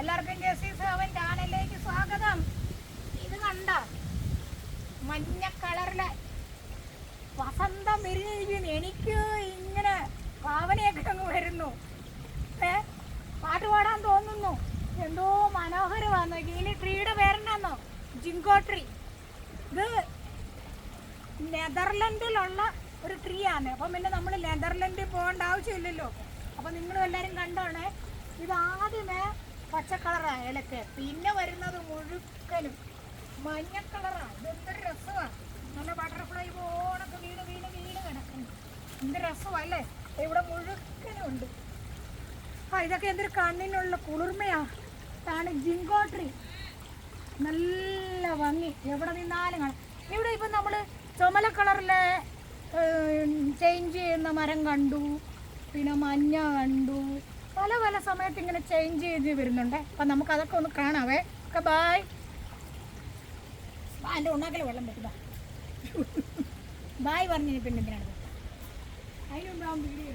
എല്ലാവർക്കും ജെസീസ് അവൻ ചാനലിലേക്ക് സ്വാഗതം. ഇത് കണ്ട? മഞ്ഞ കളറിലെ വസന്തം വിരിഞ്ഞിരിക്കുന്നു എനിക്ക് ഇങ്ങനെ ഭാവനയൊക്കെ അങ്ങ് വരുന്നു. ഏ പാട്ട് പാടാൻ തോന്നുന്നു. എന്തോ മനോഹരമാണ് ഈ ട്രീയുടെ പേരെന്നാന്നോ ജിങ്കോ ട്രീ. ഇത് നെതർലൻഡിലുള്ള ഒരു ട്രീ ആണ് അപ്പം പിന്നെ നമ്മൾ നെതർലൻഡിൽ പോകേണ്ട ആവശ്യമില്ലല്ലോ. അപ്പം നിങ്ങളും എല്ലാവരും കണ്ടോണേ. ഇത് ആദ്യമേ പച്ച കളറാണ് ഇലക്ക്. പിന്നെ വരുന്നത് മുഴുക്കനും. മഞ്ഞ കളറാണ് ഇതെന്തൊരു രസമാണ് നല്ല ബട്ടർഫ്ലൈ പോണൊക്കെ വീണ് വീണ് വീണ് കിടക്കുന്നു. എന്ത് രസമല്ലേ ഇവിടെ മുഴുക്കനും ഉണ്ട്. ആ ഇതൊക്കെ എന്തൊരു കണ്ണിനുള്ള കുളിർമയാ. ഇതാണ് ജിങ്കോട്രി നല്ല ഭംഗി. എവിടെ നിന്നാലും കാണാം. ഇവിടെ ഇപ്പം നമ്മൾ ചുമല കളറിലെ ചേഞ്ച് ചെയ്യുന്ന മരം കണ്ടു. പിന്നെ മഞ്ഞ കണ്ടു. സമയത്ത് ഇങ്ങനെ ചേഞ്ച് ചെയ്ത് വരുന്നുണ്ട്. അപ്പം നമുക്ക് അതൊക്കെ ഒന്ന് കാണാവേ. ഓക്കെ ബായ് എന്റെ ഉണ്ണാക്കൽ വെള്ളം പറ്റുക ബായ് പറഞ്ഞു പിന്നെ എന്തിനാണ്? അതിനുണ്ടാവും വീഡിയോ